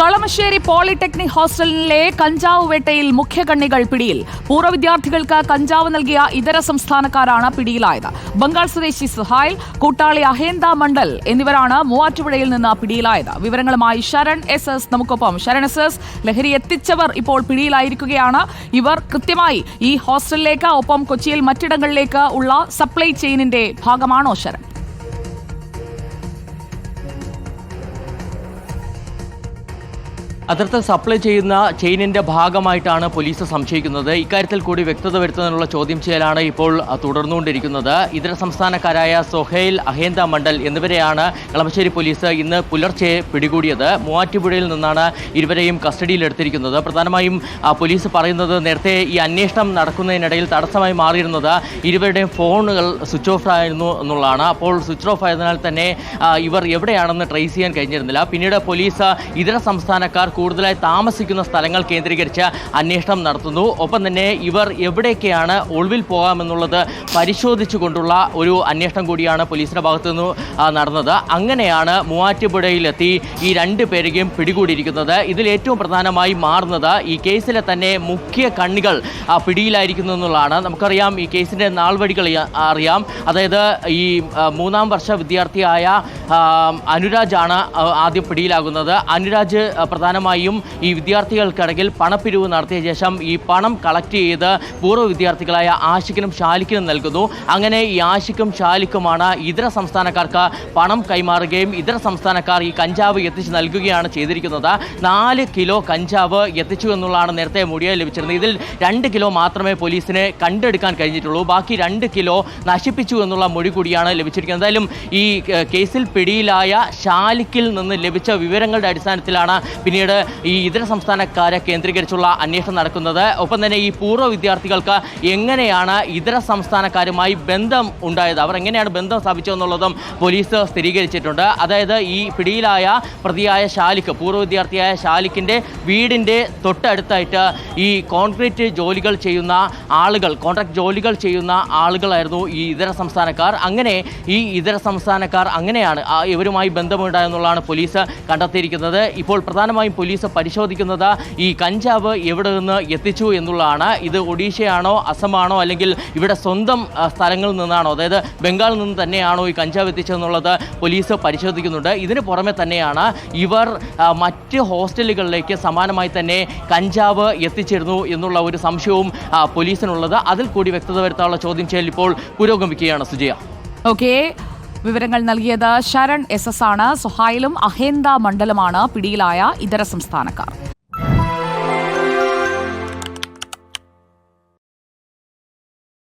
Kalamassery polytechnic ഹോസ്റ്റലിലെ കഞ്ചാവ് വേട്ടയിൽ മുഖ്യകണ്ണികൾ പിടിയിൽ. പൂർവ വിദ്യാർത്ഥികൾക്ക് കഞ്ചാവ് നൽകിയ ഇതര സംസ്ഥാനക്കാരാണ് പിടിയിലായത്. ബംഗാൾ സ്വദേശി സുഹായ് കൂട്ടാളി അഹേന്ദ മണ്ഡൽ എന്നിവരാണ് മൂവാറ്റുപുഴയിൽ നിന്ന് പിടിയിലായത്. വിവരങ്ങളുമായി ശരൺ എസ് എസ്. നമുക്കൊപ്പം ശരൺ എസ് എസ് ലഹരി എത്തിച്ചവർ ഇപ്പോൾ പിടിയിലായിരിക്കുകയാണ്. ഇവർ കൃത്യമായി ഈ ഹോസ്റ്റലിലേക്ക് ഒപ്പം കൊച്ചിയിൽ മറ്റിടങ്ങളിലേക്ക് ഉള്ള സപ്ലൈ ചെയിനിന്റെ ഭാഗമാണോ ശരൺ? അതിർത്ത് സപ്ലൈ ചെയ്യുന്ന ചെയിനിന്റെ ഭാഗമായിട്ടാണ് പോലീസ് സംശയിക്കുന്നത്. ഇക്കാര്യത്തിൽ കൂടി വ്യക്തത വരുത്തുന്നതിനുള്ള ചോദ്യം ചെയ്യലാണ് ഇപ്പോൾ തുടർന്നുകൊണ്ടിരിക്കുന്നത്. ഇതര സംസ്ഥാനക്കാരായ സൊഹൈൽ അഹേന്ദ മണ്ഡൽ എന്നിവരെയാണ് കളമശ്ശേരി പോലീസ് ഇന്ന് പുലർച്ചെ പിടികൂടിയത്. മൂവാറ്റുപുഴയിൽ നിന്നാണ് ഇരുവരെയും കസ്റ്റഡിയിലെടുത്തിരിക്കുന്നത്. പ്രധാനമായും പോലീസ് പറയുന്നത് നേരത്തെ ഈ അന്വേഷണം നടക്കുന്നതിനിടയിൽ തടസ്സമായി മാറിയിരുന്നത് ഇരുവരുടെയും ഫോണുകൾ സ്വിച്ച് ഓഫ് ആയിരുന്നു എന്നുള്ളതാണ്. അപ്പോൾ സ്വിച്ച് ഓഫ് ആയതിനാൽ തന്നെ ഇവർ എവിടെയാണെന്ന് ട്രേസ് ചെയ്യാൻ കഴിഞ്ഞിരുന്നില്ല. പിന്നീട് പോലീസ് ഇതര സംസ്ഥാനക്കാർ കൂടുതലായി താമസിക്കുന്ന സ്ഥലങ്ങൾ കേന്ദ്രീകരിച്ച് അന്വേഷണം നടത്തുന്നു. ഒപ്പം തന്നെ ഇവർ എവിടേക്കാണ് ഒളിവിൽ പോകാമെന്നുള്ളത് പരിശോധിച്ചുകൊണ്ടുള്ള ഒരു അന്വേഷണം കൂടിയാണ് പോലീസിന്റെ ഭാഗത്തു നിന്ന് നടന്നത്. അങ്ങനെയാണ് മൂവാറ്റുപുഴയിലെത്തി ഈ രണ്ട് പേരെയും പിടികൂടിയിരിക്കുന്നത്. ഇതിൽ ഏറ്റവും പ്രധാനമായി മാറുന്നത് ഈ കേസിലെ തന്നെ മുഖ്യ കണ്ണികൾ പിടിയിലായിരിക്കുന്നു എന്നുള്ളതാണ്. നമുക്കറിയാം ഈ കേസിന്റെ നാൾവഴികൾ അറിയാം. അതായത് ഈ മൂന്നാം വർഷ വിദ്യാർത്ഥിയായ അനുരാജ് അനുരാജാണ് ആദ്യം പിടിയിലാകുന്നത്. അനുരാജ് ആ, പ്രധാനമായും ഈ വിദ്യാർത്ഥികൾക്കിടയിൽ പണപ്പിരിവ് നടത്തിയ ശേഷം ഈ പണം കളക്ട് ചെയ്ത് പൂർവ വിദ്യാർത്ഥികളായ ആശിക്കിനും ഷാലിക്കിനും നൽകുന്നു. അങ്ങനെ ഈ ആശിക്കും ഷാലിക്കുമാണ് ഇതര സംസ്ഥാനക്കാർക്ക് പണം കൈമാറുകയും ഇതര സംസ്ഥാനക്കാർ ഈ കഞ്ചാവ് എത്തിച്ച് നൽകുകയാണ് ചെയ്തിരിക്കുന്നത്. നാല് കിലോ കഞ്ചാവ് എത്തിച്ചു എന്നുള്ളതാണ് നേരത്തെ മൊഴിയെ ലഭിച്ചിരുന്നത്. ഇതിൽ രണ്ട് കിലോ മാത്രമേ പോലീസിനെ കണ്ടെടുക്കാൻ കഴിഞ്ഞിട്ടുള്ളൂ. ബാക്കി രണ്ട് കിലോ നശിപ്പിച്ചു എന്നുള്ള മൊഴി കൂടിയാണ് ലഭിച്ചിരിക്കുന്നത്. എന്തായാലും ഈ കേസിൽ പിടിയിലായ ഷാലിക്കിൽ നിന്ന് ലഭിച്ച വിവരങ്ങളുടെ അടിസ്ഥാനത്തിലാണ് പിന്നീട് ഈ ഇതര സംസ്ഥാനക്കാരെ കേന്ദ്രീകരിച്ചുള്ള അന്വേഷണം നടക്കുന്നത്. ഒപ്പം തന്നെ ഈ പൂർവ വിദ്യാർത്ഥികൾക്ക് എങ്ങനെയാണ് ഇതര സംസ്ഥാനക്കാരുമായി ബന്ധം ഉണ്ടായത്? അവർ എങ്ങനെയാണ് ബന്ധം സ്ഥാപിച്ചതെന്നുള്ളതും പോലീസ് സ്ഥിരീകരിച്ചിട്ടുണ്ട്. അതായത് ഈ പിടിയിലായ പ്രതിയായ ഷാലിക്ക് പൂർവ വിദ്യാർത്ഥിയായ ഷാലിക്കിന്റെ വീടിന്റെ തൊട്ടടുത്തായിട്ട് ഈ കോൺക്രീറ്റ് ജോലികൾ ചെയ്യുന്ന ആളുകൾ കോൺട്രാക്ട് ജോലികൾ ചെയ്യുന്ന ആളുകളായിരുന്നു ഈ ഇതര സംസ്ഥാനക്കാർ. അങ്ങനെ ഈ ഇതര സംസ്ഥാനക്കാർ അങ്ങനെയാണ് ഇവരുമായി ബന്ധമുണ്ടായെന്നുള്ളതാണ് പോലീസ് കണ്ടെത്തിയിരിക്കുന്നത്. ഇപ്പോൾ പ്രധാനമായും പോലീസ് പരിശോധിക്കുന്നത് ഈ കഞ്ചാവ് എവിടെ നിന്ന് എത്തിച്ചു എന്നുള്ളതാണ്. ഇത് ഒഡീഷയാണോ അസമാണോ അല്ലെങ്കിൽ ഇവിടെ സ്വന്തം സ്ഥലങ്ങളിൽ നിന്നാണോ? അതായത് ബംഗാളിൽ നിന്ന് തന്നെയാണോ ഈ കഞ്ചാവ് എത്തിച്ചതെന്നുള്ളത് പോലീസ് പരിശോധിക്കുന്നുണ്ട്. ഇതിന് പുറമെ തന്നെയാണ് ഇവർ മറ്റ് ഹോസ്റ്റലുകളിലേക്ക് സമാനമായി തന്നെ കഞ്ചാവ് എത്തിച്ചിരുന്നു എന്നുള്ള ഒരു സംശയവും പോലീസിനുള്ളത്. അതിൽ കൂടി വ്യക്തത വരുത്താനുള്ള ചോദ്യം ചെയ്യൽ ഇപ്പോൾ പുരോഗമിക്കുകയാണ് സുജയ. ഓക്കെ വിവരങ്ങൾ നൽകിയത് ശരൺ എസ് എസ് ആണ്. സുഹൈലും അഹേന്ദ മണ്ഡലമാണ് പിടിയിലായ ഇതര സംസ്ഥാനക്കാർ.